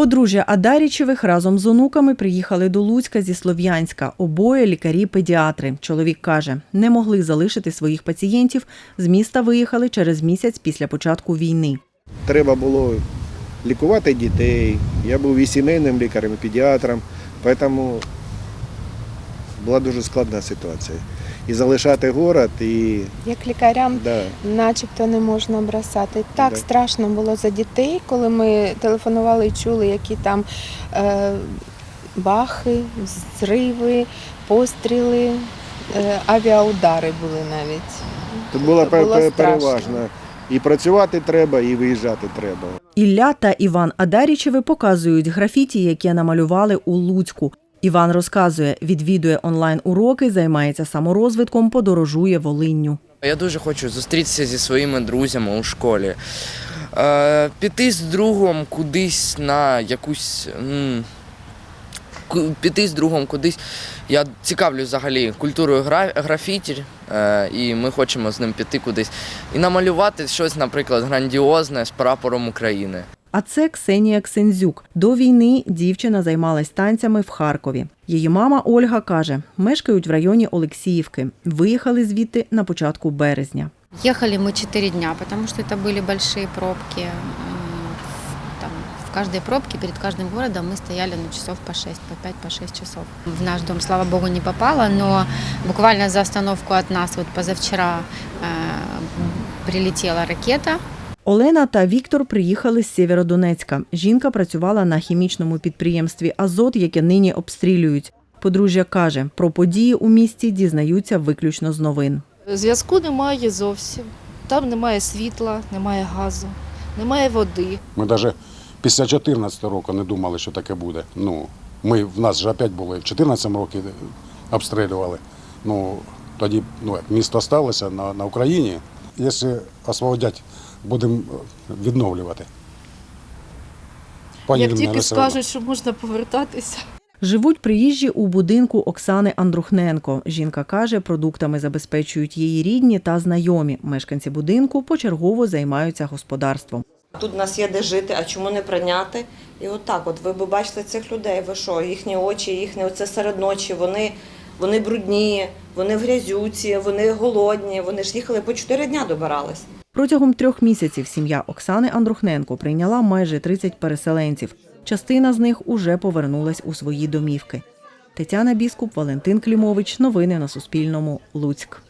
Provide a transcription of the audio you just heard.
Подружжя Адарічевих разом з онуками приїхали до Луцька зі Слов'янська. Обоє лікарі-педіатри. Чоловік каже, не могли залишити своїх пацієнтів. З міста виїхали через місяць після початку війни. Треба було лікувати дітей. Я був і сімейним лікарем, і педіатром, тому була дуже складна ситуація. І залишати город, і Як лікарям да, начебто не можна бросати. Так Да. страшно було за дітей, коли ми телефонували і чули, які там е, бахи, зриви, постріли, е, авіаудари були навіть. тут було, Це пе- було переважно. І працювати треба, і виїжджати треба. Ілля та Іван Адарічеви показують графіті, які намалювали у Луцьку. Іван розказує, відвідує онлайн-уроки, займається саморозвитком, подорожує Волинню. Я дуже хочу зустрітися зі своїми друзями у школі. Е, піти з другом кудись на якусь. Піти з другом кудись. Я цікавлюсь взагалі культурою гра- графіті, е, і ми хочемо з ним піти кудись. І намалювати щось, наприклад, грандіозне з прапором України. А це Ксенія Ксензюк. До війни дівчина займалась танцями в Харкові. Її мама Ольга каже, мешкають в районі Олексіївки. Виїхали звідти на початку березня. Ехали мы четыре дня, потому что это были большие пробки. М, в- Там, в каждой пробке, перед каждым городом мы стояли ну, часов по 6, по 5, по 6 часов. В наш дом, слава богу, не попало, но буквально за остановку от нас вот позавчера э, прилетела ракета. Олена та Віктор приїхали з Сєвєродонецька. Жінка працювала на хімічному підприємстві Азот, яке нині обстрілюють. Подружжя каже, про події у місті дізнаються виключно з новин. Зв'язку немає зовсім. Там немає світла, немає газу, немає води. Ми навіть після 14 року не думали, що таке буде. Ну, ми, в нас же опять було і в 14 році обстрілювали. Ну, тоді ну, як, місто сталося на, на Україні. Якщо освободять, будемо відновлювати. Пані Як тільки скажуть, що можна повертатися. Живуть приїжджі у будинку Оксани Андрухненко. Жінка каже, продуктами забезпечують її рідні та знайомі. Мешканці будинку почергово займаються господарством. Тут в нас є де жити, а чому не прийняти? І отак, от ви б бачили цих людей, ви що, їхні очі, їхні оце серед ночі, вони, вони брудні, вони в грязюці, вони голодні, вони ж їхали по чотири дня добирались. Протягом трьох місяців сім'я Оксани Андрухненко прийняла майже 30 переселенців. Частина з них уже повернулась у свої домівки. Тетяна Біскуп, Валентин Клімович. Новини на Суспільному. Луцьк.